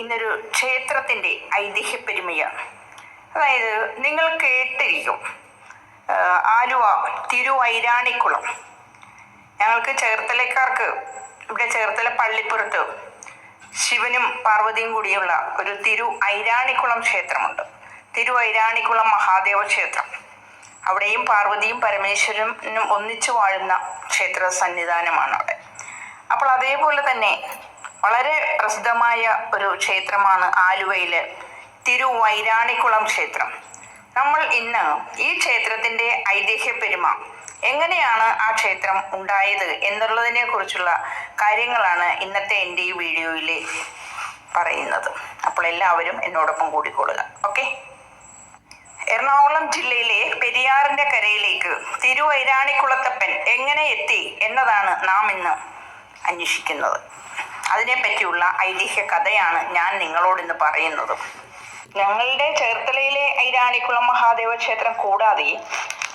ഇന്നൊരു ക്ഷേത്രത്തിന്റെ ഐതിഹ്യപ്പെരുമയാണ്. അതായത് നിങ്ങൾ കേട്ടിരിക്കും. ആലുവ തിരുവൈരാണിക്കുളം. ഞങ്ങൾക്ക് ചേർത്തലക്കാർക്ക് ഇവിടെ ചേർത്തല പള്ളിപ്പുറത്ത് ശിവനും പാർവതിയും കൂടിയുള്ള ഒരു തിരു ഐരാണിക്കുളം ക്ഷേത്രമുണ്ട്. തിരു ഐരാണിക്കുളം മഹാദേവ ക്ഷേത്രം. അവിടെയും പാർവതിയും പരമേശ്വരനും ഒന്നിച്ചു വാഴുന്ന ക്ഷേത്ര സന്നിധാനമാണ് അവിടെ അപ്പോൾ അതേപോലെ തന്നെ വളരെ പ്രസിദ്ധമായ ഒരു ക്ഷേത്രമാണ് ആലുവയിലെ തിരുവൈരാണിക്കുളം ക്ഷേത്രം. നമ്മൾ ഇന്ന് ഈ ക്ഷേത്രത്തിന്റെ ഐതിഹ്യ പെരുമ എങ്ങനെയാണ് ആ ക്ഷേത്രം ഉണ്ടായത് എന്നുള്ളതിനെ കുറിച്ചുള്ള കാര്യങ്ങളാണ് ഇന്നത്തെ എന്റെ ഈ വീഡിയോയിൽ പറയുന്നത്. അപ്പോൾ എല്ലാവരും എന്നോടൊപ്പം കൂടിക്കൊള്ളുക. ഓക്കെ? എറണാകുളം ജില്ലയിലെ പെരിയാറിന്റെ കരയിലേക്ക് തിരുവൈരാണിക്കുളത്തപ്പൻ എങ്ങനെ എത്തി എന്നതാണ് നാം ഇന്ന് അന്വേഷിക്കുന്നത്. അതിനെപ്പറ്റിയുള്ള ഐതിഹ്യ കഥയാണ് ഞാൻ നിങ്ങളോട് ഇന്ന് പറയുന്നത്. ഞങ്ങളുടെ ചേർത്തലയിലെ ഐരാണിക്കുളം മഹാദേവ ക്ഷേത്രം കൂടാതെ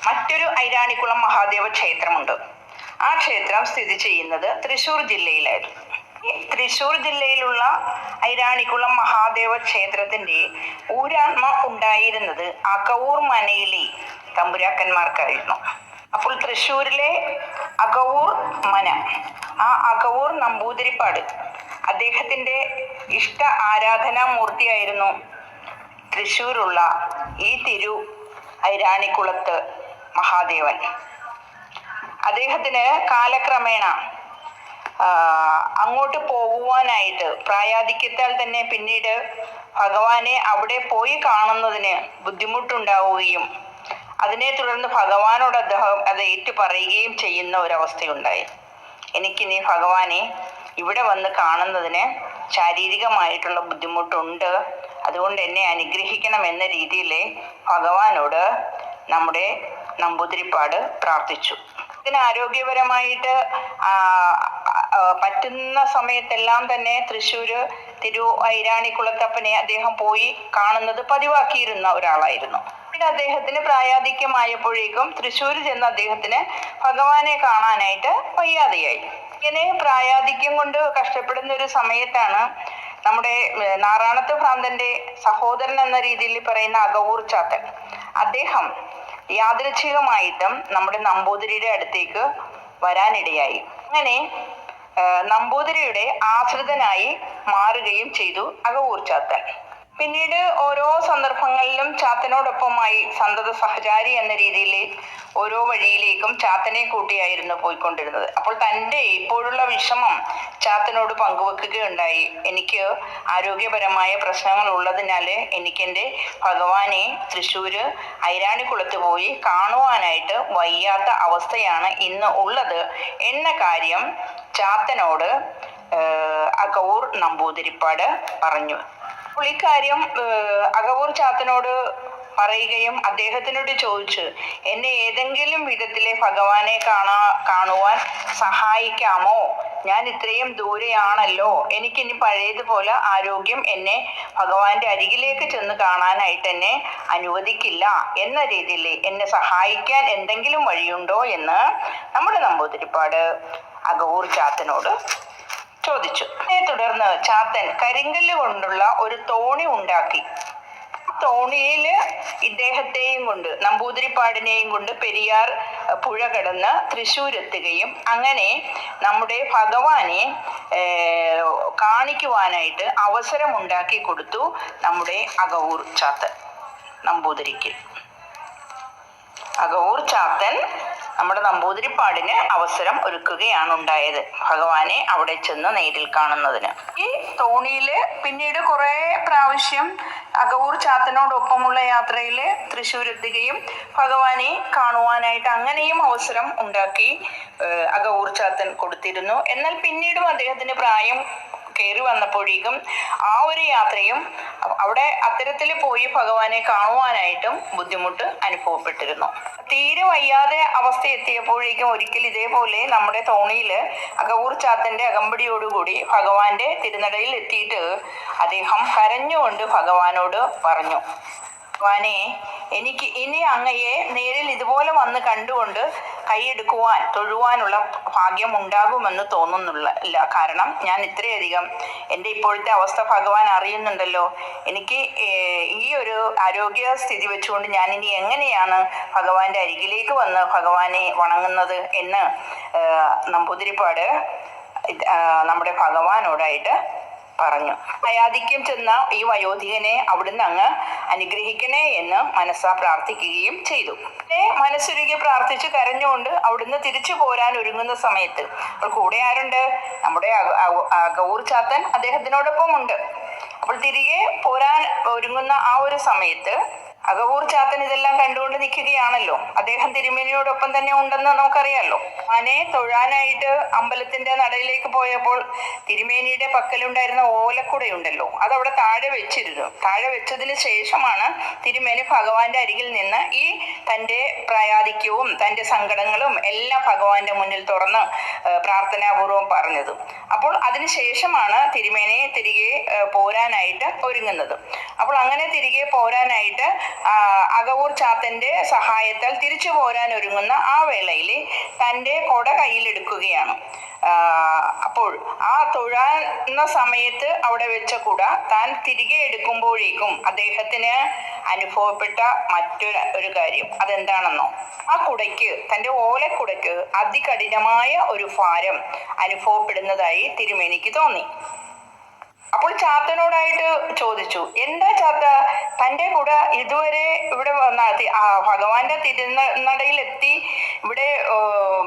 മറ്റൊരു ഐരാണിക്കുളം മഹാദേവ ക്ഷേത്രമുണ്ട്. ആ ക്ഷേത്രം സ്ഥിതി ചെയ്യുന്നത് തൃശൂർ ജില്ലയിലായിരുന്നു. തൃശൂർ ജില്ലയിലുള്ള ഐരാണിക്കുളം മഹാദേവ ക്ഷേത്രത്തിന്റെ ഊരാത്മ ഉണ്ടായിരുന്നത് അകവൂർ മനയിലെ തമ്പുരാക്കന്മാർക്കായിരുന്നു. അപ്പോൾ തൃശ്ശൂരിലെ അകവൂർ മന. ആ അകവൂർ നമ്പൂതിരിപ്പാട്. അദ്ദേഹത്തിന്റെ ഇഷ്ട ആരാധനാ മൂർത്തിയായിരുന്നു തൃശ്ശൂരുള്ള ഈ തിരു ഐരാണിക്കുളത്ത് മഹാദേവൻ. അദ്ദേഹത്തിന് കാലക്രമേണ അങ്ങോട്ട് പോകുവാനായിട്ട് പ്രായാധിക്യത്താൽ തന്നെ പിന്നീട് ഭഗവാനെ അവിടെ പോയി കാണുന്നതിന് ബുദ്ധിമുട്ടുണ്ടാവുകയും അതിനെ തുടർന്ന് ഭഗവാനോട് അദ്ദേഹം അത് ഏറ്റു പറയുകയും ചെയ്യുന്ന ഒരവസ്ഥയുണ്ടായി എനിക്ക് നീ ഭഗവാനെ ഇവിടെ വന്ന് കാണുന്നതിന് ശാരീരികമായിട്ടുള്ള ബുദ്ധിമുട്ടുണ്ട്. അതുകൊണ്ട് എന്നെ അനുഗ്രഹിക്കണം എന്ന രീതിയിൽ ഭഗവാനോട് നമ്മുടെ നമ്പൂതിരിപ്പാട് പ്രാർത്ഥിച്ചു. ഇതിന് ആരോഗ്യപരമായിട്ട് പറ്റുന്ന സമയത്തെല്ലാം തന്നെ തൃശ്ശൂര് തിരു ഐരാണിക്കുളത്തപ്പനെ അദ്ദേഹം പോയി കാണുന്നത് പതിവാക്കിയിരുന്ന ഒരാളായിരുന്നു. പിന്നെ അദ്ദേഹത്തിന് പ്രായാധിക്യമായപ്പോഴേക്കും തൃശ്ശൂർ ചെന്ന് അദ്ദേഹത്തിന് ഭഗവാനെ കാണാനായിട്ട് വയ്യാതെയായി. ഇങ്ങനെ പ്രായാധിക്യം കൊണ്ട് കഷ്ടപ്പെടുന്ന ഒരു സമയത്താണ് നമ്മുടെ നാറാണത്ത് ഭ്രാന്തന്റെ സഹോദരൻ എന്ന രീതിയിൽ പറയുന്ന അകവൂർ ചാത്തൻ. അദ്ദേഹം യാദൃച്ഛികമായിട്ടും നമ്മുടെ നമ്പൂതിരിയുടെ അടുത്തേക്ക് വരാനിടയായി. അങ്ങനെ നമ്പൂതിരിയുടെ ആശ്രിതനായി മാറുകയും ചെയ്തു അകവൂർ ചാത്തൻ. പിന്നീട് ഓരോ സന്ദർഭങ്ങളിലും ചാത്തനോടൊപ്പമായി സന്തത സഹചാരി എന്ന രീതിയിൽ ഓരോ വഴിയിലേക്കും ചാത്തനെ കൂട്ടിയായിരുന്നു പോയിക്കൊണ്ടിരുന്നത്. അപ്പോൾ തന്റെ ഇപ്പോഴുള്ള വിഷമം ചാത്തനോട് പങ്കുവെക്കുകയുണ്ടായി. എനിക്ക് ആരോഗ്യപരമായ പ്രശ്നങ്ങൾ ഉള്ളതിനാൽ എനിക്കെന്റെ ഭഗവാനെ തൃശ്ശൂര് ഐരാണിക്കുളത്ത് പോയി കാണുവാനായിട്ട് വയ്യാത്ത അവസ്ഥയാണ് ഇന്ന് ഉള്ളത് എന്ന കാര്യം ചാത്തനോട് അകൗർ നമ്പൂതിരിപ്പാട് പറഞ്ഞു. ഏഹ്, അകവൂർ ചാത്തനോട് പറയുകയും അദ്ദേഹത്തിനോട് ചോദിച്ചു എന്നെ ഏതെങ്കിലും വിധത്തിലെ ഭഗവാനെ കാണാ കാണുവാൻ സഹായിക്കാമോ? ഞാൻ ഇത്രയും ദൂരെയാണല്ലോ. എനിക്കിനി പഴയതുപോലെ ആരോഗ്യം എന്നെ ഭഗവാന്റെ അരികിലേക്ക് ചെന്ന് കാണാനായിട്ട് എന്നെ അനുവദിക്കില്ല. എന്ന രീതിയിൽ എന്നെ സഹായിക്കാൻ എന്തെങ്കിലും വഴിയുണ്ടോ എന്ന് നമ്മുടെ നമ്പൂതിരിപ്പാട് അകവൂർ ചാത്തനോട് ചോദിച്ചു. അതിനെ തുടർന്ന് ചാത്തൻ കരിങ്കല്ല് കൊണ്ടുള്ള ഒരു തോണി ഉണ്ടാക്കി. തോണിയിൽ ഇദ്ദേഹത്തെയും കൊണ്ട് നമ്പൂതിരിപ്പാടിനെയും കൊണ്ട് പെരിയാർ പുഴ കടന്ന് തൃശ്ശൂർ എത്തുകയും അങ്ങനെ നമ്മുടെ ഭഗവാനെ കാണിക്കുവാനായിട്ട് കാണിക്കുവാനായിട്ട് അവസരമുണ്ടാക്കി കൊടുത്തു നമ്മുടെ അകവൂർ ചാത്തൻ നമ്പൂതിരിക്ക്. അകവൂർ ചാത്തൻ നമ്മുടെ നമ്പൂതിരിപ്പാടിന് അവസരം ഒരുക്കുകയാണ് ഉണ്ടായത്. ഭഗവാനെ അവിടെ ചെന്ന് നേരിൽ കാണുന്നതിന്. ഈ തോണിയിൽ പിന്നീട് കുറെ പ്രാവശ്യം അകവൂർ ചാത്തനോടൊപ്പമുള്ള യാത്രയിൽ തൃശ്ശൂർ എത്തുകയും ഭഗവാനെ കാണുവാനായിട്ട് അങ്ങനെയും അവസരം ഉണ്ടാക്കി അകവൂർ ചാത്തൻ കൊടുത്തിരുന്നു. എന്നാൽ പിന്നീടും അദ്ദേഹത്തിന് പ്രായം കയറി വന്നപ്പോഴേക്കും ആ ഒരു യാത്രയും അവിടെ അത്തരത്തിൽ പോയി ഭഗവാനെ കാണുവാനായിട്ടും ബുദ്ധിമുട്ട് അനുഭവപ്പെട്ടിരുന്നു. തീരെ വയ്യാതെ അവസ്ഥ എത്തിയപ്പോഴേക്കും ഒരിക്കൽ ഇതേപോലെ നമ്മുടെ തോണിയിൽ അകവൂർ ചാത്തന്റെ അകമ്പടിയോടുകൂടി ഭഗവാന്റെ തിരുനടയിൽ എത്തിയിട്ട് അദ്ദേഹം കരഞ്ഞുകൊണ്ട് ഭഗവാനോട് പറഞ്ഞു ഭഗവാനെ എനിക്ക് ഇനി അങ്ങയെ നേരിൽ ഇതുപോലെ വന്ന് കണ്ടുകൊണ്ട് കൈയെടുക്കുവാൻ തൊഴുവാനുള്ള ഭാഗ്യം ഉണ്ടാകുമെന്ന് തോന്നുന്നുള്ള ഇല്ല കാരണം ഞാൻ ഇത്രയധികം എന്റെ ഇപ്പോഴത്തെ അവസ്ഥ ഭഗവാൻ അറിയുന്നുണ്ടല്ലോ. എനിക്ക് ഈ ഒരു ആരോഗ്യ സ്ഥിതി വെച്ചുകൊണ്ട് ഞാൻ ഇനി എങ്ങനെയാണ് ഭഗവാന്റെ അരികിലേക്ക് വന്ന് ഭഗവാനെ വണങ്ങുന്നത് എന്ന് നമ്പൂതിരിപ്പാട് നമ്മുടെ ഭഗവാനോടായിട്ട് പറഞ്ഞു. അയാധിക്യം ചെന്ന ഈ വയോധികനെ അവിടുന്ന് അങ്ങ് അനുഗ്രഹിക്കണേ എന്ന് മനസ്സാ പ്രാർത്ഥിക്കുകയും ചെയ്തു. മനസ്സുരുകി പ്രാർത്ഥിച്ച് കരഞ്ഞുകൊണ്ട് അവിടുന്ന് തിരിച്ചു പോരാൻ ഒരുങ്ങുന്ന സമയത്ത് അപ്പോൾ കൂടെ ആരുണ്ട്? നമ്മുടെ ഗൗർ ചാത്തൻ അദ്ദേഹത്തിനോടൊപ്പം ഉണ്ട് അപ്പോൾ തിരികെ പോരാൻ ഒരുങ്ങുന്ന ആ ഒരു സമയത്ത് അകവൂർ ചാത്തൻ ഇതെല്ലാം കണ്ടുകൊണ്ട് നിൽക്കുകയാണല്ലോ. അദ്ദേഹം തിരുമേനിയോടൊപ്പം തന്നെ ഉണ്ടെന്ന് നമുക്കറിയാമല്ലോ ആനെ തൊഴാനായിട്ട് അമ്പലത്തിന്റെ നടയിലേക്ക് പോയപ്പോൾ തിരുമേനിയുടെ പക്കലുണ്ടായിരുന്ന ഓലക്കുടയുണ്ടല്ലോ. അതവിടെ താഴെ വെച്ചിരുന്നു. താഴെ വെച്ചതിന് ശേഷമാണ് തിരുമേനി ഭഗവാന്റെ അരികിൽ നിന്ന് ഈ തന്റെ പ്രായാധിക്യവും തന്റെ സങ്കടങ്ങളും എല്ലാം ഭഗവാന്റെ മുന്നിൽ തുറന്ന് പ്രാർത്ഥനാപൂർവം പറഞ്ഞത്. അപ്പോൾ അതിനുശേഷമാണ് തിരുമേനെ തിരികെ പോരാനായിട്ട് ഒരുങ്ങുന്നത്. അപ്പോൾ അങ്ങനെ തിരികെ പോരാനായിട്ട് അകവൂർ ചാത്തന്റെ സഹായത്താൽ തിരിച്ചു പോരാൻ ഒരുങ്ങുന്ന ആ വേളയിൽ തന്റെ കൊട കയ്യിലെടുക്കുകയാണ്. അപ്പോൾ ആ തൊഴാന്ന സമയത്ത് അവിടെ വെച്ച കുട താൻ തിരികെ എടുക്കുമ്പോഴേക്കും അദ്ദേഹത്തിന് അനുഭവപ്പെട്ട മറ്റൊരു ഒരു കാര്യം. അതെന്താണെന്നോ? ആ കുടയ്ക്ക് തന്റെ ഓലക്കുടയ്ക്ക് അതികഠിനമായ ഒരു ഭാരം അനുഭവപ്പെടുന്നതായി തിരുമേനിക്ക് തോന്നി. അപ്പോൾ ചാത്തനോടായിട്ട് ചോദിച്ചു എന്താ ചാത്ത? തന്റെ കൂടെ ഇതുവരെ ഇവിടെ വന്ന ഭഗവാന്റെ ആ എത്തി ഇവിടെ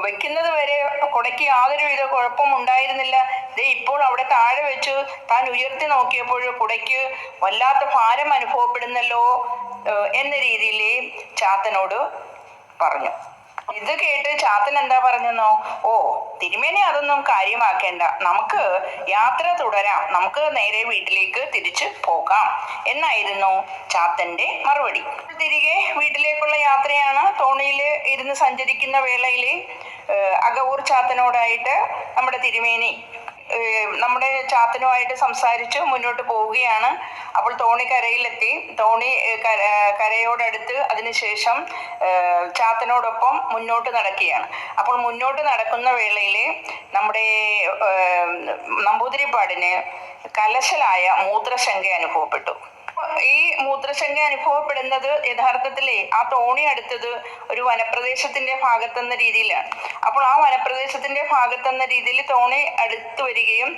വെക്കുന്നത് വരെ കുടയ്ക്ക് യാതൊരുവിധ കുഴപ്പം ഉണ്ടായിരുന്നില്ല. ദേ ഇപ്പോൾ അവിടെ താഴെ വെച്ച് താൻ ഉയർത്തി നോക്കിയപ്പോൾ കുടയ്ക്ക് വല്ലാത്ത ഭാരം അനുഭവപ്പെടുന്നല്ലോ എന്ന രീതിയിൽ ചാത്തനോട് പറഞ്ഞു. ഇത് കേട്ട് ചാത്തൻ എന്താ പറഞ്ഞെന്നോ? ഓ തിരുമേനി അതൊന്നും കാര്യമാക്കേണ്ട. നമുക്ക് യാത്ര തുടരാം. നമുക്ക് നേരെ വീട്ടിലേക്ക് തിരിച്ചു പോകാം. എന്നായിരുന്നു ചാത്തന്റെ മറുപടി. തിരികെ വീട്ടിലേക്കുള്ള യാത്രയാണ് തോണിയിൽ ഇരുന്ന് സഞ്ചരിക്കുന്ന വേളയിൽ അകവൂർ ചാത്തനോടായിട്ട് നമ്മുടെ തിരുമേനി നമ്മുടെ ചാത്തനുമായിട്ട് സംസാരിച്ച് മുന്നോട്ട് പോവുകയാണ്. അപ്പോൾ തോണി കരയിലെത്തി. തോണി കരയോടടുത്ത് അതിനുശേഷം ചാത്തനോടൊപ്പം മുന്നോട്ട് നടക്കുകയാണ്. അപ്പോൾ മുന്നോട്ട് നടക്കുന്ന വേളയിൽ നമ്മുടെ നമ്പൂതിരിപ്പാടിന് കലശലായ മൂത്രശങ്ക അനുഭവപ്പെട്ടു. ഈ മൂത്രശങ്ക അനുഭവപ്പെടുന്നത് യഥാർത്ഥത്തിലെ ആ തോണി അടുത്തത് ഒരു വനപ്രദേശത്തിന്റെ ഭാഗത്തെന്ന രീതിയിലാണ്. അപ്പോൾ ആ വനപ്രദേശത്തിന്റെ ഭാഗത്തെന്ന രീതിയിൽ തോണി അടുത്ത് വരികയും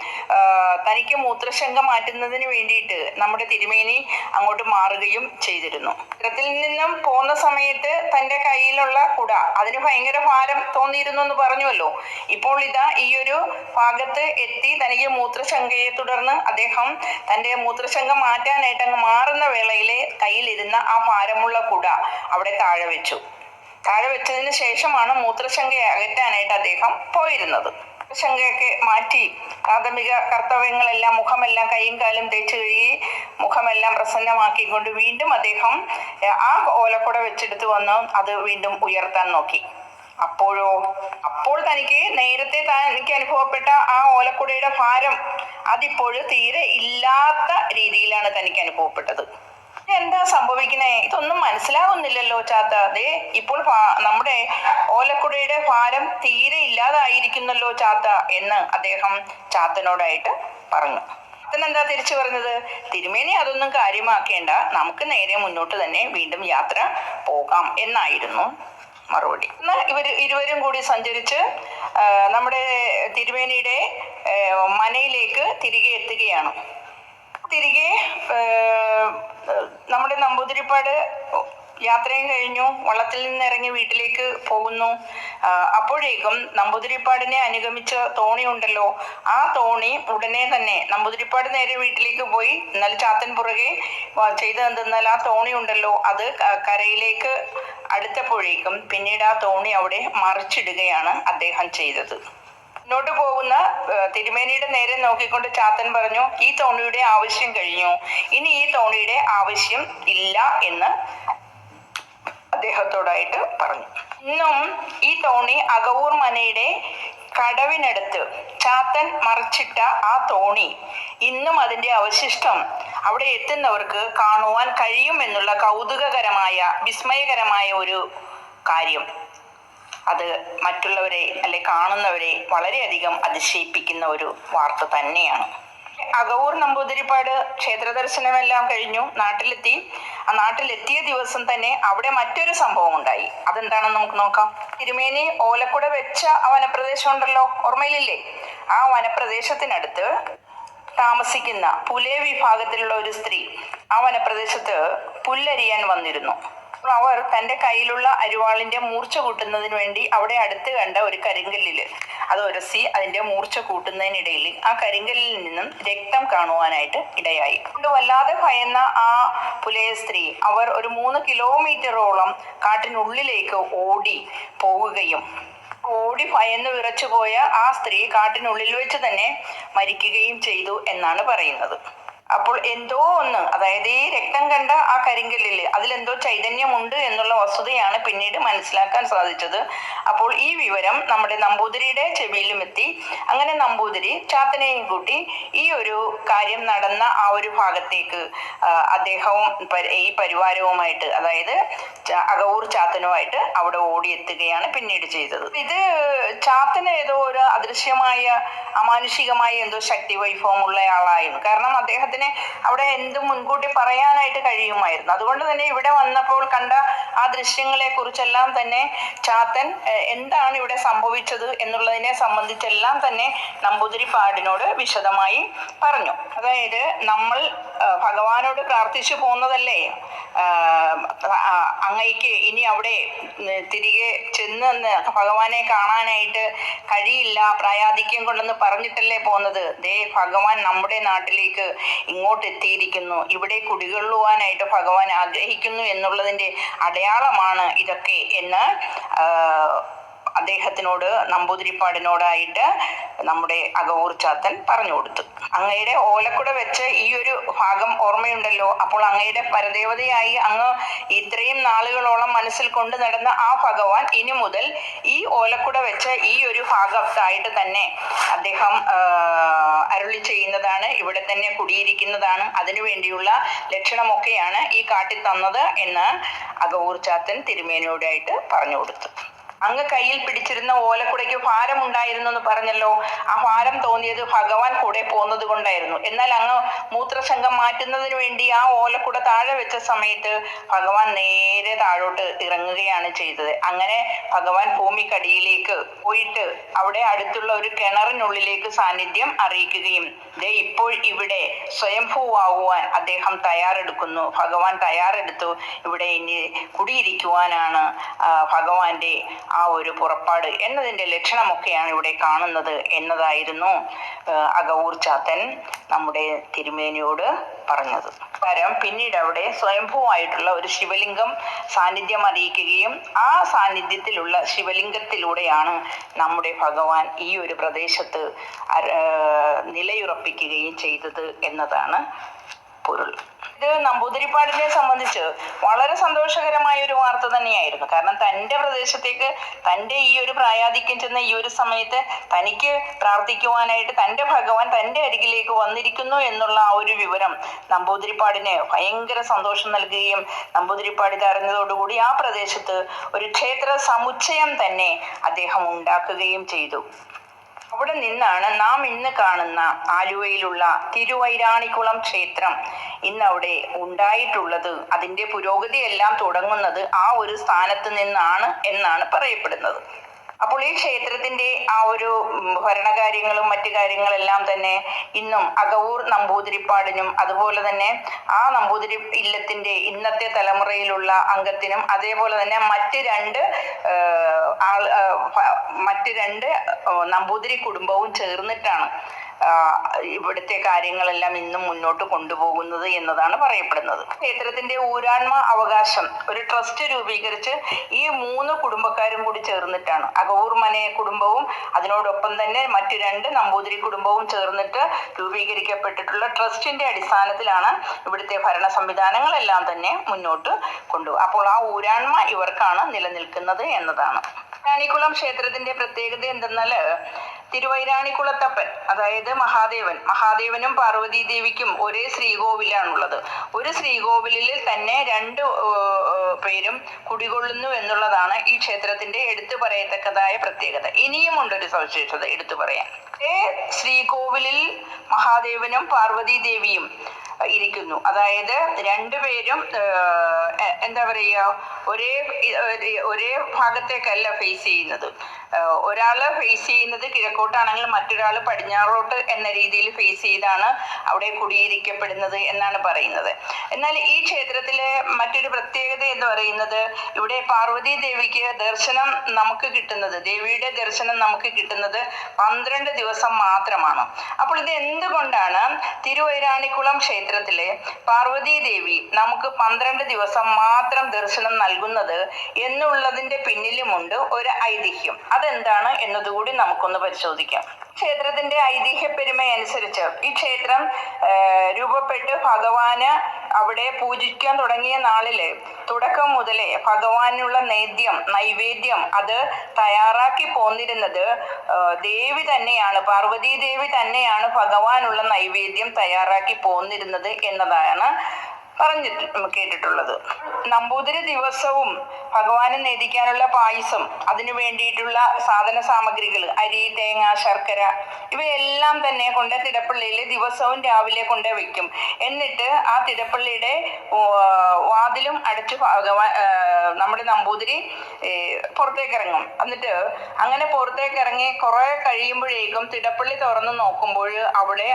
തനിക്ക് മൂത്രശങ്ക മാറ്റുന്നതിന് വേണ്ടിയിട്ട് നമ്മുടെ തിരുമേനി അങ്ങോട്ട് മാറുകയും ചെയ്തിരുന്നു. ഇത്തരത്തിൽ നിന്നും പോകുന്ന സമയത്ത് തന്റെ കയ്യിലുള്ള കുട അതിന് ഭയങ്കര ഭാരം തോന്നിയിരുന്നു എന്ന് പറഞ്ഞുവല്ലോ. ഇപ്പോൾ ഇതാ ഈ ഒരു ഭാഗത്ത് എത്തി തനിക്ക് മൂത്രശങ്കയെ തുടർന്ന് അദ്ദേഹം തന്റെ മൂത്രശങ്ക മാറ്റാനായിട്ട് അങ്ങ് മാറുന്ന വേളയിലെ കയ്യിലിരുന്ന ആ ഭാരമുള്ള കുട അവിടെ താഴെ വെച്ചു. താഴെ വെച്ചതിന് ശേഷമാണ് മൂത്രശങ്ക അകറ്റാനായിട്ട് അദ്ദേഹം പോയിരുന്നത്. ശങ്കയൊക്കെ മാറ്റി പ്രാഥമിക കർത്തവ്യങ്ങളെല്ലാം മുഖമെല്ലാം കൈയും കാലും തേച്ച് കഴുകി മുഖമെല്ലാം പ്രസന്നമാക്കിക്കൊണ്ട് വീണ്ടും അദ്ദേഹം ആ ഓലക്കുട വെച്ചെടുത്ത് വന്ന് അത് വീണ്ടും ഉയർത്താൻ നോക്കി. അപ്പോഴോ അപ്പോൾ തനിക്ക് നേരത്തെ താൻ എനിക്ക് അനുഭവപ്പെട്ട ആ ഓലക്കുടയുടെ ഭാരം അതിപ്പോഴും തീരെ ഇല്ലാത്ത രീതിയിലാണ് തനിക്ക് അനുഭവപ്പെട്ടത്. എന്താ സംഭവിക്കുന്നേ? ഇതൊന്നും മനസ്സിലാവുന്നില്ലല്ലോ ചാത്ത. അതെ ഇപ്പോൾ നമ്മുടെ ഓലക്കുടയുടെ ഭാരം തീരെ ഇല്ലാതായിരിക്കുന്നല്ലോ ചാത്ത എന്ന് അദ്ദേഹം ചാത്തനോടായിട്ട് പറഞ്ഞു. എന്താ തിരിച്ചു പറഞ്ഞത്? തിരുമേനി അതൊന്നും കാര്യമാക്കേണ്ട. നമുക്ക് നേരെ മുന്നോട്ട് തന്നെ വീണ്ടും യാത്ര പോകാം എന്നായിരുന്നു. മറുപടി. ഇന്ന് ഇവർ ഇരുവരും കൂടി സഞ്ചരിച്ച് നമ്മുടെ തിരുമേനിയുടെ മനയിലേക്ക് തിരികെ എത്തുകയാണ്. തിരികെ നമ്മുടെ നമ്പൂതിരിപ്പാട് യാത്രയും കഴിഞ്ഞു വള്ളത്തിൽ നിന്ന് ഇറങ്ങി വീട്ടിലേക്ക് പോകുന്നു. അപ്പോഴേക്കും നമ്പൂതിരിപ്പാടിനെ അനുഗമിച്ച തോണി ഉണ്ടല്ലോ ആ തോണി ഉടനെ തന്നെ നമ്പൂതിരിപ്പാട് നേരെ വീട്ടിലേക്ക് പോയി എന്നാൽ ചാത്തൻ പുറകെ വ- ചെയ്ത് എന്തെന്നാൽ ആ തോണി ഉണ്ടല്ലോ അത് കരയിലേക്ക് അടുത്തപ്പോഴേക്കും പിന്നീട് ആ തോണി അവിടെ മറിച്ചിടുകയാണ് അദ്ദേഹം ചെയ്തത്. മുന്നോട്ട് പോകുന്ന തിരുമേനിയുടെ നേരെ നോക്കിക്കൊണ്ട് ചാത്തൻ പറഞ്ഞു ഈ തോണിയുടെ ആവശ്യം കഴിഞ്ഞു. ഇനി ഈ തോണിയുടെ ആവശ്യം ഇല്ല എന്ന് അദ്ദേഹത്തോടായിട്ട് പറഞ്ഞു. ഇന്നും ഈ തോണി അകവൂർ മനയുടെ കടവിനടുത്ത് ചാത്തൻ മറിച്ചിട്ട ആ തോണി ഇന്നും അതിന്റെ അവശിഷ്ടം. അവിടെ എത്തുന്നവർക്ക് കാണുവാൻ കഴിയുമെന്നുള്ള കൗതുകകരമായ വിസ്മയകരമായ ഒരു കാര്യം. അത് മറ്റുള്ളവരെ അല്ലെ കാണുന്നവരെ വളരെയധികം അതിശയിപ്പിക്കുന്ന ഒരു വാർത്ത തന്നെയാണ്. അകവൂർ നമ്പൂതിരിപ്പാട് ക്ഷേത്ര ദർശനമെല്ലാം കഴിഞ്ഞു നാട്ടിലെത്തി. ആ നാട്ടിലെത്തിയ ദിവസം തന്നെ അവിടെ മറ്റൊരു സംഭവം ഉണ്ടായി അതെന്താണെന്ന് നമുക്ക് നോക്കാം. തിരുമേനി ഓലക്കുട വെച്ച ആ വനപ്രദേശം ഉണ്ടല്ലോ ഓർമ്മയിലില്ലേ? ആ വനപ്രദേശത്തിനടുത്ത് താമസിക്കുന്ന പുലേ വിഭാഗത്തിലുള്ള ഒരു സ്ത്രീ ആ വനപ്രദേശത്ത് പുല്ലരിയാൻ വന്നിരുന്നു. അവർ തന്റെ കയ്യിലുള്ള അരിവാളിന്റെ മൂർച്ച കൂട്ടുന്നതിന് വേണ്ടി അവിടെ അടുത്ത് കണ്ട ഒരു കരിങ്കല്ലിൽ. അത് ഉരസി അതിന്റെ മൂർച്ച കൂട്ടുന്നതിനിടയിൽ ആ കരിങ്കല്ലിൽ നിന്നും രക്തം കാണുവാനായിട്ട് ഇടയായി. അതുകൊണ്ട് വല്ലാതെ ഭയന്ന ആ പുലയ സ്ത്രീ അവർ ഒരു മൂന്ന് കിലോമീറ്ററോളം കാട്ടിനുള്ളിലേക്ക് ഓടി പോവുകയും ഓടി ഭയന്ന് വിറച്ചുപോയ ആ സ്ത്രീ കാട്ടിനുള്ളിൽ വെച്ച് തന്നെ മരിക്കുകയും ചെയ്തു എന്നാണ് പറയുന്നത്. അപ്പോൾ എന്തോ ഒന്ന് അതായത് ഈ രക്തം കണ്ട ആ കരിങ്കല്ലിൽ അതിലെന്തോ ചൈതന്യമുണ്ട് എന്നുള്ള വസ്തുതയാണ് പിന്നീട് മനസ്സിലാക്കാൻ സാധിച്ചത്. അപ്പോൾ ഈ വിവരം നമ്മുടെ നമ്പൂതിരിയുടെ ചെവിയിലും എത്തി അങ്ങനെ നമ്പൂതിരി ചാത്തനെയും കൂട്ടി ഈ ഒരു കാര്യം നടന്ന ആ ഒരു ഭാഗത്തേക്ക് അദ്ദേഹവും ഈ പരിവാരവുമായിട്ട് അതായത് അകവൂർ ചാത്തനുമായിട്ട് അവിടെ ഓടിയെത്തുകയാണ് പിന്നീട് ചെയ്തത്. ഇത് ചാത്തന് ഏതോ ഒരു അദൃശ്യമായ അമാനുഷികമായ എന്തോ ശക്തി വൈഭവമുള്ള ആളായിരുന്നു. കാരണം അദ്ദേഹത്തിന് അവിടെ എന്തും മുൻകൂട്ടി പറയാനായിട്ട് കഴിയുമായിരുന്നു. അതുകൊണ്ട് തന്നെ ഇവിടെ വന്നപ്പോൾ കണ്ട ആ ദൃശ്യങ്ങളെ കുറിച്ചെല്ലാം തന്നെ ചാത്തൻ എന്താണ് ഇവിടെ സംഭവിച്ചത് എന്നുള്ളതിനെ സംബന്ധിച്ചെല്ലാം തന്നെ നമ്പൂതിരി പാടിനോട് വിശദമായി പറഞ്ഞു. അതായത് നമ്മൾ ഭഗവാനോട് പ്രാർത്ഥിച്ചു പോകുന്നതല്ലേ അങ്ങയ്ക്ക് ഇനി അവിടെ തിരികെ ചെന്ന് ഭഗവാനെ കാണാനായിട്ട് കഴിയില്ല പ്രായാധിക്യം കൊണ്ടെന്ന് പറഞ്ഞിട്ടല്ലേ പോകുന്നത് ദേ ഭഗവാൻ നമ്മുടെ നാട്ടിലേക്ക് ഇങ്ങോട്ട് എത്തിയിരിക്കുന്നു ഇവിടെ കുടികൊള്ളുവാനായിട്ട് ഭഗവാൻ ആഗ്രഹിക്കുന്നു എന്നുള്ളതിന്റെ അടയാളമാണ് ഇതൊക്കെ എന്ന് അദ്ദേഹത്തിനോട് നമ്പൂതിരിപ്പാടിനോടായിട്ട് നമ്മുടെ അകവൂർ ചാത്തൻ പറഞ്ഞു കൊടുത്തു. അങ്ങയുടെ ഓലക്കുട വെച്ച് ഈ ഒരു ഭാഗം ഓർമ്മയുണ്ടല്ലോ. അപ്പോൾ അങ്ങയുടെ പരദേവതയായി അങ്ങ് ഇത്രയും നാളുകളോളം മനസ്സിൽ കൊണ്ട് നടന്ന ആ ഭഗവാൻ ഇനി മുതൽ ഈ ഓലക്കുട വെച്ച് ഈ ഒരു ഭാഗത്തായിട്ട് തന്നെ അദ്ദേഹം അരുളി ചെയ്യുന്നതാണ് ഇവിടെ തന്നെ കുടിയിരിക്കുന്നതാണ്. അതിനു വേണ്ടിയുള്ള ലക്ഷണമൊക്കെയാണ് ഈ കാട്ടി തന്നത് എന്ന് അകവൂർ ചാത്തൻ തിരുമേനിയോടായിട്ട് പറഞ്ഞു കൊടുത്തു. അങ്ങ് കയ്യിൽ പിടിച്ചിരുന്ന ഓലക്കുടയ്ക്ക് ഭാരം ഉണ്ടായിരുന്നു എന്ന് പറഞ്ഞല്ലോ. ആ ഭാരം തോന്നിയത് ഭഗവാൻ കൂടെ പോകുന്നത് കൊണ്ടായിരുന്നു. എന്നാൽ അങ്ങ് മൂത്രസംഘം മാറ്റുന്നതിന് വേണ്ടി ആ ഓലക്കുട താഴെ വെച്ച സമയത്ത് ഭഗവാൻ നേരെ താഴോട്ട് ഇറങ്ങുകയാണ് ചെയ്തത്. അങ്ങനെ ഭഗവാൻ ഭൂമിക്കടിയിലേക്ക് പോയിട്ട് അവിടെ അടുത്തുള്ള ഒരു കിണറിനുള്ളിലേക്ക് സാന്നിധ്യം അറിയിക്കുകയും ദേ ഇപ്പോൾ ഇവിടെ സ്വയംഭൂവാകുവാൻ അദ്ദേഹം തയ്യാറെടുക്കുന്നു. ഭഗവാൻ തയ്യാറെടുത്തു. ഇവിടെ ഇനി കുടിയിരിക്കുവാനാണ് ഭഗവാന്റെ ആ ഒരു പുറപ്പാട് എന്നതിന്റെ ലക്ഷണമൊക്കെയാണ് ഇവിടെ കാണുന്നത് എന്നതായിരുന്നു അകവൂർ ചാത്തൻ നമ്മുടെ തിരുമേനിയോട് പറഞ്ഞത്. കാരണം പിന്നീട് അവിടെ സ്വയംഭൂവായിട്ടുള്ള ഒരു ശിവലിംഗം സാന്നിധ്യം അറിയിക്കുകയും ആ സാന്നിധ്യത്തിലുള്ള ശിവലിംഗത്തിലൂടെയാണ് നമ്മുടെ ഭഗവാൻ ഈ ഒരു പ്രദേശത്ത് നിലയുറപ്പിക്കുകയും ചെയ്തത് എന്നതാണ് പൊരുൾ ഇത് നമ്പൂതിരിപ്പാടിനെ സംബന്ധിച്ച് വളരെ സന്തോഷകരമായ ഒരു വാർത്ത തന്നെയായിരുന്നു. കാരണം തന്റെ പ്രദേശത്തേക്ക് തന്റെ ഈ ഒരു പ്രായാധിക്യം ചെന്ന ഈ ഒരു സമയത്ത് തനിക്ക് പ്രാർത്ഥിക്കുവാനായിട്ട് തന്റെ ഭഗവാൻ തന്റെ അരികിലേക്ക് വന്നിരിക്കുന്നു എന്നുള്ള ആ ഒരു വിവരം നമ്പൂതിരിപ്പാടിന് ഭയങ്കര സന്തോഷം നൽകുകയും നമ്പൂതിരിപ്പാട് തരുന്നതോടുകൂടി ആ പ്രദേശത്ത് ഒരു ക്ഷേത്ര സമുച്ചയം തന്നെ അദ്ദേഹം ഉണ്ടാക്കുകയും ചെയ്തു. അവിടെ നിന്നാണ് നാം ഇന്ന് കാണുന്ന ആലുവയിലുള്ള തിരുവൈരാണിക്കുളം ക്ഷേത്രം ഇന്ന് അവിടെ ഉണ്ടായിട്ടുള്ളത്. അതിന്റെ പുരോഗതി എല്ലാം തുടങ്ങുന്നത് ആ ഒരു സ്ഥാനത്ത് നിന്നാണ് എന്നാണ് പറയപ്പെടുന്നത്. അപ്പോൾ ഈ ക്ഷേത്രത്തിന്റെ ആ ഒരു ഭരണകാര്യങ്ങളും മറ്റു കാര്യങ്ങളെല്ലാം തന്നെ ഇന്നും അകവൂർ നമ്പൂതിരിപ്പാടിനും അതുപോലെ തന്നെ ആ നമ്പൂതിരി ഇല്ലത്തിന്റെ ഇന്നത്തെ തലമുറയിലുള്ള അംഗത്തിനും അതേപോലെ തന്നെ മറ്റ് രണ്ട് ആൾ മറ്റ് രണ്ട് നമ്പൂതിരി കുടുംബവും ചേർന്നിട്ടാണ്. ഇവിടുത്തെ കാര്യങ്ങളെല്ലാം ഇന്നും മുന്നോട്ട് കൊണ്ടുപോകുന്നത് എന്നതാണ് പറയപ്പെടുന്നത്. ക്ഷേത്രത്തിന്റെ ഊരാൺമ അവകാശം ഒരു ട്രസ്റ്റ് രൂപീകരിച്ച് ഈ മൂന്ന് കുടുംബക്കാരും കൂടി ചേർന്നിട്ടാണ്. അകവൂർ മനെ കുടുംബവും അതിനോടൊപ്പം തന്നെ മറ്റു രണ്ട് നമ്പൂതിരി കുടുംബവും ചേർന്നിട്ട് രൂപീകരിക്കപ്പെട്ടിട്ടുള്ള ട്രസ്റ്റിന്റെ അടിസ്ഥാനത്തിലാണ് ഇവിടുത്തെ ഭരണ സംവിധാനങ്ങളെല്ലാം തന്നെ മുന്നോട്ട് കൊണ്ടുപോകുക അപ്പോൾ ആ ഊരാൺമ ഇവർക്കാണ് നിലനിൽക്കുന്നത് എന്നതാണ്. റാണിക്കുളം ക്ഷേത്രത്തിന്റെ പ്രത്യേകത എന്തെന്നാൽ തിരുവൈരാണിക്കുളത്തപ്പൻ അതായത് മഹാദേവൻ. മഹാദേവനും പാർവതി ദേവിക്കും ഒരേ ശ്രീകോവിലാണുള്ളത്. ഒരു ശ്രീകോവിലിൽ തന്നെ രണ്ട് പേരും കുടികൊള്ളുന്നു എന്നുള്ളതാണ് ഈ ക്ഷേത്രത്തിന്റെ എടുത്തു പറയത്തക്കതായ പ്രത്യേകത. ഇനിയും ഉണ്ടൊരു സവിശേഷത എടുത്തു പറയാൻ. ശ്രീകോവിലിൽ മഹാദേവനും പാർവതി ദേവിയും ഇരിക്കുന്നു. അതായത് രണ്ടുപേരും എന്താ പറയുക ഒരേ- ഒരേ ഭാഗത്തേക്കല്ല ഫേസ് ചെയ്യുന്നത്. ഒരാൾ ഫേസ് ചെയ്യുന്നത് കിഴക്കോട്ടാണെങ്കിൽ മറ്റൊരാൾ പടിഞ്ഞാറോട്ട് എന്ന രീതിയിൽ ഫേസ് ചെയ്താണ് അവിടെ കുടിയിരിക്കപ്പെടുന്നത് എന്നാണ് പറയുന്നത്. എന്നാൽ ഈ ക്ഷേത്രത്തിലെ മറ്റൊരു പ്രത്യേകത എന്ന് പറയുന്നത് ഇവിടെ പാർവതി ദേവിക്ക് ദർശനം നമുക്ക് കിട്ടുന്നത് ദേവിയുടെ ദർശനം നമുക്ക് കിട്ടുന്നത് പന്ത്രണ്ട് ദിവസം മാത്രമാണ്. അപ്പോൾ ഇത് എന്തുകൊണ്ടാണ് തിരുവൈരാണിക്കുളം ക്ഷേത്രത്തിലെ പാർവതി ദേവി നമുക്ക് പന്ത്രണ്ട് ദിവസം മാത്രം ദർശനം നൽകുന്നത് എന്നുള്ളതിന്റെ പിന്നിലുമുണ്ട് ഒരു ഐതിഹ്യം. അതെന്താണ് എന്നതുകൂടി നമുക്കൊന്ന് പരിശോധിക്കാം. ക്ഷേത്രത്തിന്റെ ഐതിഹ്യ പെരുമ അനുസരിച്ച് ഈ ക്ഷേത്രം രൂപപ്പെട്ട് ഭഗവാന് അവിടെ പൂജിക്കാൻ തുടങ്ങിയ നാളിൽ തുടക്കം മുതലേ ഭഗവാനുള്ള നേദ്യം നൈവേദ്യം അത് തയ്യാറാക്കി പോന്നിരുന്നത് ദേവി തന്നെയാണ് പാർവതി ദേവി തന്നെയാണ് ഭഗവാനുള്ള നൈവേദ്യം തയ്യാറാക്കി പോന്നിരുന്നത് എന്നതാണ് പറഞ്ഞിട്ട് കേട്ടിട്ടുള്ളത്. നമ്പൂതിരി ദിവസവും ഭഗവാനെ നേദിക്കാനുള്ള പായസം അതിനു വേണ്ടിയിട്ടുള്ള സാധന സാമഗ്രികൾ അരി തേങ്ങ ശർക്കര ഇവയെല്ലാം തന്നെ കൊണ്ട് തിടപ്പള്ളിയിൽ ദിവസവും രാവിലെ കൊണ്ടേ വെക്കും. എന്നിട്ട് ആ തിടപ്പള്ളിയുടെ വാതിലും അടച്ച് ഭഗവാൻ നമ്മുടെ നമ്പൂതിരി പുറത്തേക്ക് ഇറങ്ങും എന്നിട്ട് അങ്ങനെ പുറത്തേക്ക് ഇറങ്ങി കുറെ കഴിയുമ്പോഴേക്കും തിടപ്പള്ളി തുറന്ന് നോക്കുമ്പോൾ അവിടെ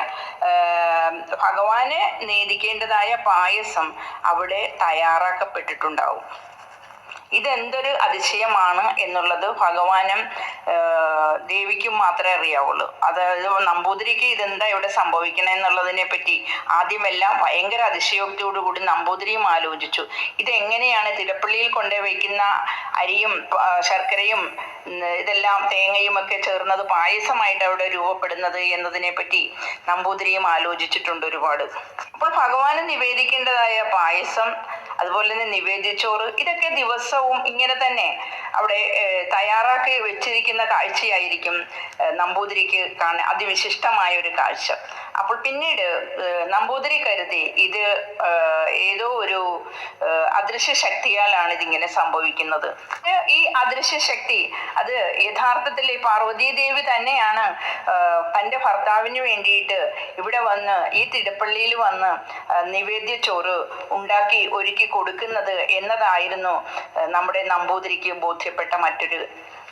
ഭഗവാന് നേദിക്കേണ്ടതായ പായസം അവിടെ തയ്യാറാക്കപ്പെട്ടിട്ടുണ്ടാവും. ഇതെന്തൊരു അതിശയമാണ് എന്നുള്ളത് ഭഗവാനും ദേവിക്കും മാത്രമേ അറിയാവുള്ളൂ. അതായത് നമ്പൂതിരിക്ക് ഇതെന്താ ഇവിടെ സംഭവിക്കണേ എന്നുള്ളതിനെ പറ്റി ആദ്യമെല്ലാം ഭയങ്കര അതിശയോക്തിയോടുകൂടി നമ്പൂതിരിയും ആലോചിച്ചു. ഇതെങ്ങനെയാണ് തിരപ്പള്ളിയിൽ കൊണ്ടുപോയി വയ്ക്കുന്ന അരിയും ശർക്കരയും ഇതെല്ലാം തേങ്ങയും ഒക്കെ ചേർന്നത് പായസമായിട്ട് അവിടെ രൂപപ്പെടുന്നത് എന്നതിനെ പറ്റി നമ്പൂതിരിയും ആലോചിച്ചിട്ടുണ്ട് ഒരുപാട്. അപ്പോൾ ഭഗവാന് നിവേദിക്കേണ്ടതായ പായസം അതുപോലെ തന്നെ നിവേദ്യച്ചോറ് ഇതൊക്കെ ദിവസവും ഇങ്ങനെ തന്നെ അവിടെ തയ്യാറാക്കി വെച്ചിരിക്കുന്ന കാഴ്ചയായിരിക്കും നമ്പൂതിരിക്ക് കാണാൻ അതിവിശിഷ്ടമായ ഒരു കാഴ്ച. അപ്പോൾ പിന്നീട് നമ്പൂതിരി കരുതി ഇത് ഏതോ ഒരു അദൃശ്യ ശക്തിയാലാണ് ഇതിങ്ങനെ സംഭവിക്കുന്നത്. ഈ അദൃശ്യ ശക്തി അത് യഥാർത്ഥത്തിൽ ഈ പാർവതീദേവി തന്നെയാണ് തന്റെ ഭർത്താവിന് വേണ്ടിയിട്ട് ഇവിടെ വന്ന് ഈ തിടപ്പള്ളിയിൽ വന്ന് നിവേദ്യ ചോറ് ഉണ്ടാക്കി ഒരുക്കി കൊടുക്കുന്നത് എന്നതായിരുന്നു നമ്മുടെ നമ്പൂതിരിക്ക് ബോധ്യപ്പെട്ട മറ്റൊരു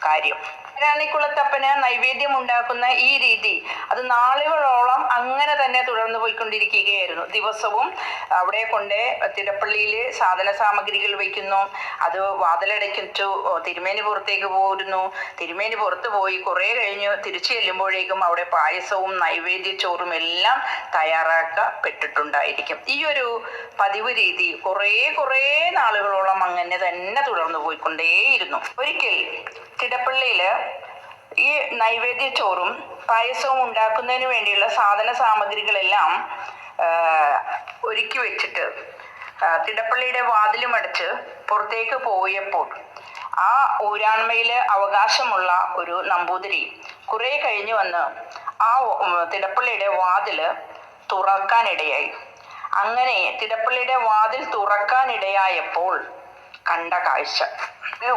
കാര്യം. റാണിക്കുളത്തപ്പന് നൈവേദ്യം ഉണ്ടാക്കുന്ന ഈ രീതി അത് നാളുകളോളം അങ്ങനെ തന്നെ തുടർന്നു പോയിക്കൊണ്ടിരിക്കുകയായിരുന്നു. ദിവസവും അവിടെ കൊണ്ട് തിരപ്പള്ളിയിൽ സാധന സാമഗ്രികൾ വയ്ക്കുന്നു അത് വാതിലടയ്ക്കിച്ചു തിരുമേനി പുറത്തേക്ക് പോരുന്നു. തിരുമേനി പുറത്ത് പോയി കുറെ കഴിഞ്ഞ് തിരിച്ചു ചെല്ലുമ്പോഴേക്കും അവിടെ പായസവും നൈവേദ്യ ചോറും എല്ലാം തയ്യാറാക്കപ്പെട്ടിട്ടുണ്ടായിരിക്കും. ഈ ഒരു പതിവ് രീതി കുറേ കുറേ നാളുകളോളം അങ്ങനെ തന്നെ തുടർന്നു പോയിക്കൊണ്ടേയിരുന്നു. ഒരിക്കൽ തിടപ്പള്ളിയിൽ ഈ നൈവേദ്യ ചോറും പായസവും ഉണ്ടാക്കുന്നതിന് വേണ്ടിയുള്ള സാധന സാമഗ്രികളെല്ലാം ഒരുക്കി വെച്ചിട്ട് തിടപ്പള്ളിയുടെ വാതിലും അടച്ച് പുറത്തേക്ക് പോയപ്പോൾ ആ ഊരാൺമയിൽ അവകാശമുള്ള ഒരു നമ്പൂതിരി കുറെ കഴിഞ്ഞു വന്ന് ആ തിടപ്പള്ളിയുടെ വാതിൽ തുറക്കാനിടയായി. അങ്ങനെ തിടപ്പള്ളിയുടെ വാതിൽ തുറക്കാനിടയായപ്പോൾ കണ്ട കാഴ്ച.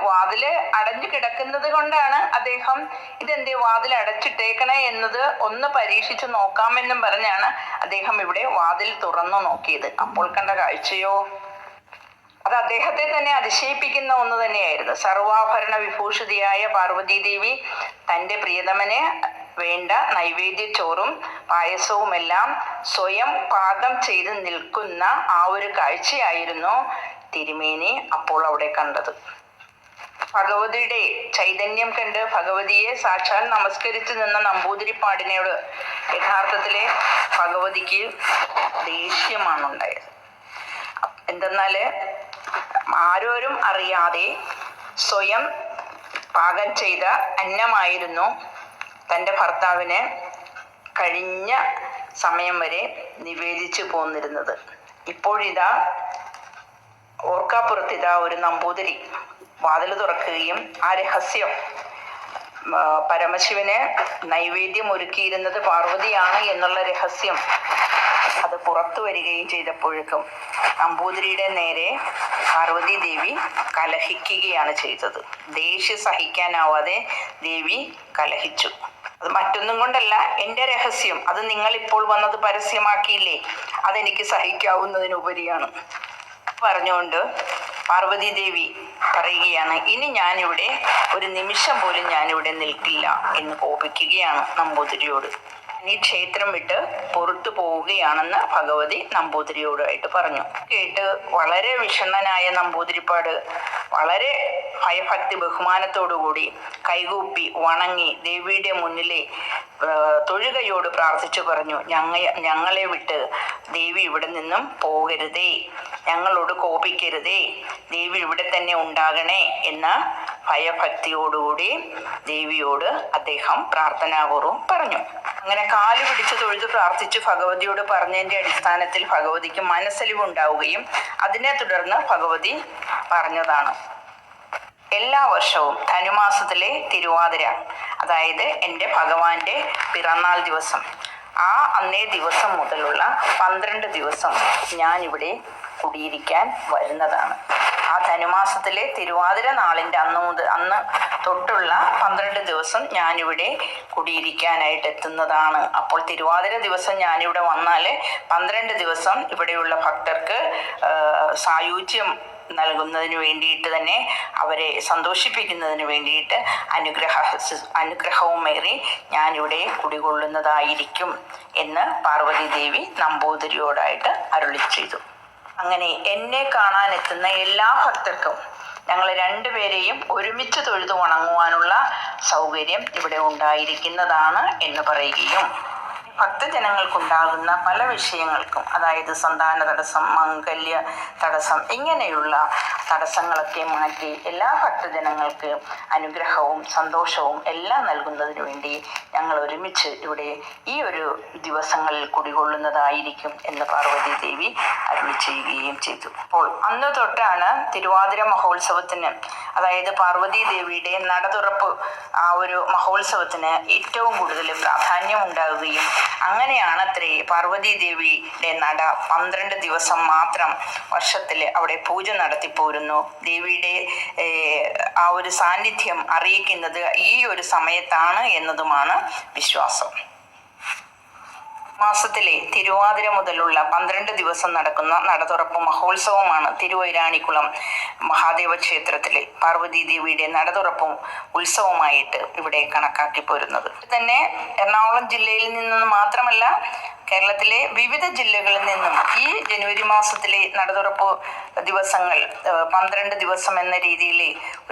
വാതിൽ അടഞ്ഞു കിടക്കുന്നത് കൊണ്ടാണ് അദ്ദേഹം ഇതെന്തേ വാതിൽ അടച്ചിട്ടേക്കണേ എന്നത് ഒന്ന് പരീക്ഷിച്ചു നോക്കാമെന്നും പറഞ്ഞാണ് അദ്ദേഹം ഇവിടെ വാതിൽ തുറന്നു നോക്കിയത്. അപ്പോൾ കണ്ട കാഴ്ചയോ? അത് അദ്ദേഹത്തെ തന്നെ അതിശയിപ്പിക്കുന്ന ഒന്ന് തന്നെയായിരുന്നു. സർവാഭരണ വിഭൂഷിതയായ പാർവതീദേവി തന്റെ പ്രിയതമനെ വേണ്ട നൈവേദ്യച്ചോറും പായസവുമെല്ലാം സ്വയം പാകം ചെയ്ത് നിൽക്കുന്ന ആ ഒരു കാഴ്ചയായിരുന്നു തിരുമേനി അപ്പോൾ അവിടെ കണ്ടത്. ഭഗവതിയുടെ ചൈതന്യം കണ്ട് ഭഗവതിയെ സാക്ഷാൽ നമസ്കരിച്ചു നിന്ന നമ്പൂതിരിപ്പാടിനോട് യഥാർത്ഥത്തിലെ ഭഗവതിക്ക് ദേഷ്യമാണ് ഉണ്ടായത് എന്തെന്നാൽ ആരോരും അറിയാതെ സ്വയം പാകം ചെയ്ത അന്നമായിരുന്നു തന്റെ ഭർത്താവിന് കഴിഞ്ഞ സമയം വരെ നിവേദിച്ചു പോന്നിരുന്നത്. ഇപ്പോഴിതാ ഓർക്കാപ്പുറത്തിതാ ഒരു നമ്പൂതിരി. വാതിൽ തുറക്കുകയും ആ രഹസ്യം പരമശിവന് നൈവേദ്യം ഒരുക്കിയിരുന്നത് പാർവതിയാണ് എന്നുള്ള രഹസ്യം അത് പുറത്തു വരികയും ചെയ്തപ്പോഴേക്കും നമ്പൂതിരിയുടെ നേരെ പാർവതി ദേവി കലഹിക്കുകയാണ് ചെയ്തത്. ദേഷ്യം സഹിക്കാനാവാതെ ദേവി കലഹിച്ചു. അത് മറ്റൊന്നും കൊണ്ടല്ല എന്റെ രഹസ്യം. അത് നിങ്ങൾ ഇപ്പോൾ വന്നത് പരസ്യമാക്കിയില്ലേ? അതെനിക്ക് സഹിക്കാവുന്നതിനുപരിയാണ്. പറഞ്ഞുകൊണ്ട് പാർവതി ദേവി പറയുകയാണ് ഇനി ഞാനിവിടെ ഒരു നിമിഷം പോലും ഞാനിവിടെ നിൽക്കില്ല എന്ന് കോപിക്കുകയാണ് നമ്പൂതിരിയോട്. ഈ ക്ഷേത്രം വിട്ട് പുറത്തു പോവുകയാണെന്ന് ഭഗവതി നമ്പൂതിരിയോടായിട്ട് പറഞ്ഞു. കേട്ട് വളരെ വിഷണ്ണനായ നമ്പൂതിരിപ്പാട് വളരെ ഭയഭക്തി ബഹുമാനത്തോടുകൂടി കൈകൂപ്പി വണങ്ങി ദേവിയുടെ മുന്നിലെ തൊഴുകയോട് പ്രാർത്ഥിച്ചു പറഞ്ഞു ഞങ്ങ ഞങ്ങളെ വിട്ട് ദേവി ഇവിടെ നിന്നും പോകരുതേ ഞങ്ങളോട് കോപിക്കരുതേ ദേവി ഇവിടെ തന്നെ ഉണ്ടാകണേ എന്ന ഭയഭക്തിയോടുകൂടി ദേവിയോട് അദ്ദേഹം പ്രാർത്ഥനാപൂർവം പറഞ്ഞു. അങ്ങനെ കാൽ പിടിച്ച് തൊഴുത് പ്രാർത്ഥിച്ച് ഭഗവതിയോട് പറഞ്ഞതിന്റെ അടിസ്ഥാനത്തിൽ ഭഗവതിക്ക് മനസ്സലിവുണ്ടാവുകയും അതിനെ തുടർന്ന് ഭഗവതി പറഞ്ഞതാണ്. എല്ലാ വർഷവും ധനുമാസത്തിലെ തിരുവാതിര അതായത് എന്റെ ഭഗവാന്റെ പിറന്നാൾ ദിവസം ആ അന്നേ ദിവസം മുതലുള്ള പന്ത്രണ്ട് ദിവസം ഞാനിവിടെ കുടിയിരിക്കാൻ വരുന്നതാണ്. ആ ധനുമാസത്തിലെ തിരുവാതിര നാളിന്റെ അന്ന് മുതൽ അന്ന് തൊട്ടുള്ള പന്ത്രണ്ട് ദിവസം ഞാനിവിടെ കുടിയിരിക്കാനായിട്ട് എത്തുന്നതാണ്. അപ്പോൾ തിരുവാതിര ദിവസം ഞാനിവിടെ വന്നാൽ പന്ത്രണ്ട് ദിവസം ഇവിടെയുള്ള ഭക്തർക്ക് സായുജ്യം നൽകുന്നതിന് വേണ്ടിയിട്ട് തന്നെ അവരെ സന്തോഷിപ്പിക്കുന്നതിന് വേണ്ടിയിട്ട് അനുഗ്രഹ അനുഗ്രഹവുമേറി ഞാനിവിടെ കുടികൊള്ളുന്നതായിരിക്കും എന്ന് പാർവതി ദേവി നമ്പൂതിരിയോടായിട്ട് അരുളി ചെയ്തു. അങ്ങനെ എന്നെ കാണാനെത്തുന്ന എല്ലാ ഭക്തർക്കും ഞങ്ങൾ രണ്ടുപേരെയും ഒരുമിച്ച് തൊഴുതു ഉണങ്ങുവാനുള്ള സൗകര്യം ഇവിടെ ഉണ്ടായിരിക്കുന്നതാണ് എന്ന് പറയുകയും ഭക്തജനങ്ങൾക്കുണ്ടാകുന്ന പല വിഷയങ്ങൾക്കും അതായത് സന്താന തടസ്സം മംഗല്യ തടസ്സം ഇങ്ങനെയുള്ള തടസ്സങ്ങളൊക്കെ മാറ്റി എല്ലാ ഭക്തജനങ്ങൾക്ക് അനുഗ്രഹവും സന്തോഷവും എല്ലാം നൽകുന്നതിന് വേണ്ടി ഞങ്ങൾ ഒരുമിച്ച് ഇവിടെ ഈ ഒരു ദിവസങ്ങളിൽ കുടികൊള്ളുന്നതായിരിക്കും എന്ന് പാർവതി ദേവി അരുളി ചെയ്യുകയും ചെയ്തു. അപ്പോൾ അന്ന് തൊട്ടാണ് തിരുവാതിര മഹോത്സവത്തിന് അതായത് പാർവതി ദേവിയുടെ നടതുറപ്പ് ആ ഒരു മഹോത്സവത്തിന് ഏറ്റവും കൂടുതൽ പ്രാധാന്യം ഉണ്ടാവുകയും അങ്ങനെയാണ് അത്രേ പാർവതി ദേവിയുടെ നട പന്ത്രണ്ട് ദിവസം മാത്രം വർഷത്തിൽ അവിടെ പൂജ നടത്തി പോരുന്നു ദേവിയുടെ ആ ഒരു സാന്നിധ്യം അറിയിക്കുന്നത് ഈ ഒരു സമയത്താണ് എന്നതുമാണ് വിശ്വാസം. മാസത്തിലെ തിരുവാതിര മുതലുള്ള പന്ത്രണ്ട് ദിവസം നടക്കുന്ന നടതുറപ്പ് മഹോത്സവമാണ് തിരുവൈരാണിക്കുളം മഹാദേവ ക്ഷേത്രത്തിലെ പാർവതി ദേവിയുടെ നടതുറപ്പും ഉത്സവമായിട്ട് ഇവിടെ കണക്കാക്കി പോരുന്നത്. തന്നെ എറണാകുളം ജില്ലയിൽ നിന്ന് മാത്രമല്ല കേരളത്തിലെ വിവിധ ജില്ലകളിൽ നിന്നും ഈ ജനുവരി മാസത്തിലെ നടതുറപ്പ് ദിവസങ്ങൾ പന്ത്രണ്ട് ദിവസം എന്ന രീതിയിൽ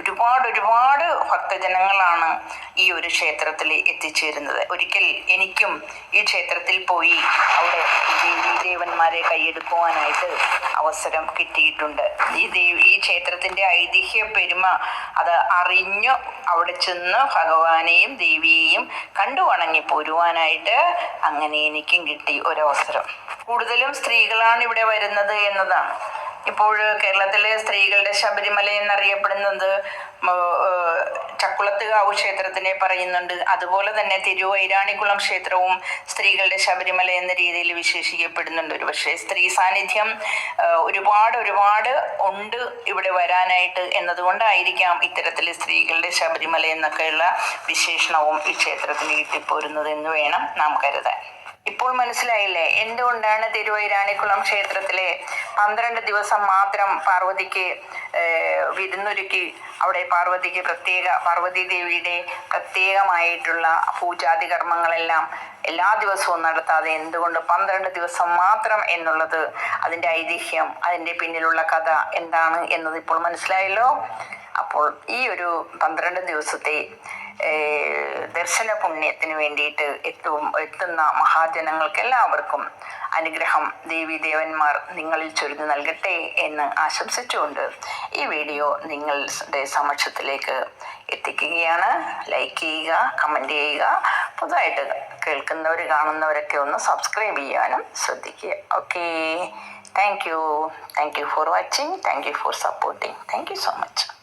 ഒരുപാട് ഒരുപാട് ഭക്തജനങ്ങളാണ് ഈ ഒരു ക്ഷേത്രത്തിൽ എത്തിച്ചേരുന്നത്. ഒരിക്കൽ എനിക്കും ഈ ക്ഷേത്രത്തിൽ പോയി അവിടെ ദേവി ദേവന്മാരെ കൈയെടുക്കുവാനായിട്ട് അവസരം കിട്ടിയിട്ടുണ്ട്. ഈ ദേവി ഈ ക്ഷേത്രത്തിന്റെ ഐതിഹ്യ പെരുമ അത് അറിഞ്ഞു അവിടെ ചെന്ന് ഭഗവാനെയും ദേവിയെയും കണ്ടു വണങ്ങി പോരുവാനായിട്ട് അങ്ങനെ എനിക്കും കിട്ടി. ഒരവസരം. കൂടുതലും സ്ത്രീകളാണ് ഇവിടെ വരുന്നത് എന്നതാണ്. ഇപ്പോൾ കേരളത്തിലെ സ്ത്രീകളുടെ ശബരിമല എന്നറിയപ്പെടുന്നത് ചക്കുളത്തുകാവ് ക്ഷേത്രത്തിനെ പറയുന്നുണ്ട്. അതുപോലെ തന്നെ തിരുവൈരാണിക്കുളം ക്ഷേത്രവും സ്ത്രീകളുടെ ശബരിമല എന്ന രീതിയിൽ വിശേഷിക്കപ്പെടുന്നുണ്ട്. ഒരു പക്ഷേ സ്ത്രീ സാന്നിധ്യം ഒരുപാട് ഒരുപാട് ഉണ്ട് ഇവിടെ വരാനായിട്ട് എന്നതുകൊണ്ടായിരിക്കാം ഇത്തരത്തിൽ സ്ത്രീകളുടെ ശബരിമല എന്നൊക്കെയുള്ള വിശേഷണവും ഈ ക്ഷേത്രത്തിന് കിട്ടിപ്പോരുന്നത് എന്ന് വേണം നാം കരുതാൻ. ഇപ്പോൾ മനസ്സിലായില്ലേ? എന്തുകൊണ്ടാണ് തിരുവൈരാണിക്കുളം ക്ഷേത്രത്തിലെ പന്ത്രണ്ട് ദിവസം മാത്രം പാർവതിക്ക് വിരുന്നൊരുക്കി അവിടെ പാർവതിക്ക് പ്രത്യേക പാർവതി ദേവിയുടെ പ്രത്യേകമായിട്ടുള്ള പൂജാതി കർമ്മങ്ങളെല്ലാം എല്ലാ ദിവസവും നടത്താതെ എന്തുകൊണ്ട് പന്ത്രണ്ട് ദിവസം മാത്രം എന്നുള്ളത് അതിന്റെ ഐതിഹ്യം അതിന്റെ പിന്നിലുള്ള കഥ എന്താണ് എന്നത് ഇപ്പോൾ മനസ്സിലായല്ലോ? അപ്പോൾ ഈ ഒരു പന്ത്രണ്ട് ദിവസത്തെ ദർശന പുണ്യത്തിന് വേണ്ടിയിട്ട് എത്തും എത്തുന്ന മഹാജനങ്ങൾക്ക് എല്ലാവർക്കും അനുഗ്രഹം. ദേവി ദേവന്മാർ നിങ്ങളിൽ ചൊരിഞ്ഞു നൽകട്ടെ എന്ന് ആശംസിച്ചുകൊണ്ട് ഈ വീഡിയോ നിങ്ങളുടെ സമക്ഷത്തിലേക്ക് എത്തിക്കുകയാണ്. ലൈക്ക് ചെയ്യുക കമന്റ് ചെയ്യുക. പുതുതായിട്ട് കേൾക്കുന്നവർ കാണുന്നവരൊക്കെ ഒന്ന് സബ്സ്ക്രൈബ് ചെയ്യാനും ശ്രദ്ധിക്കുക. Okay thank you thank you for watching thank you for supporting thank you so much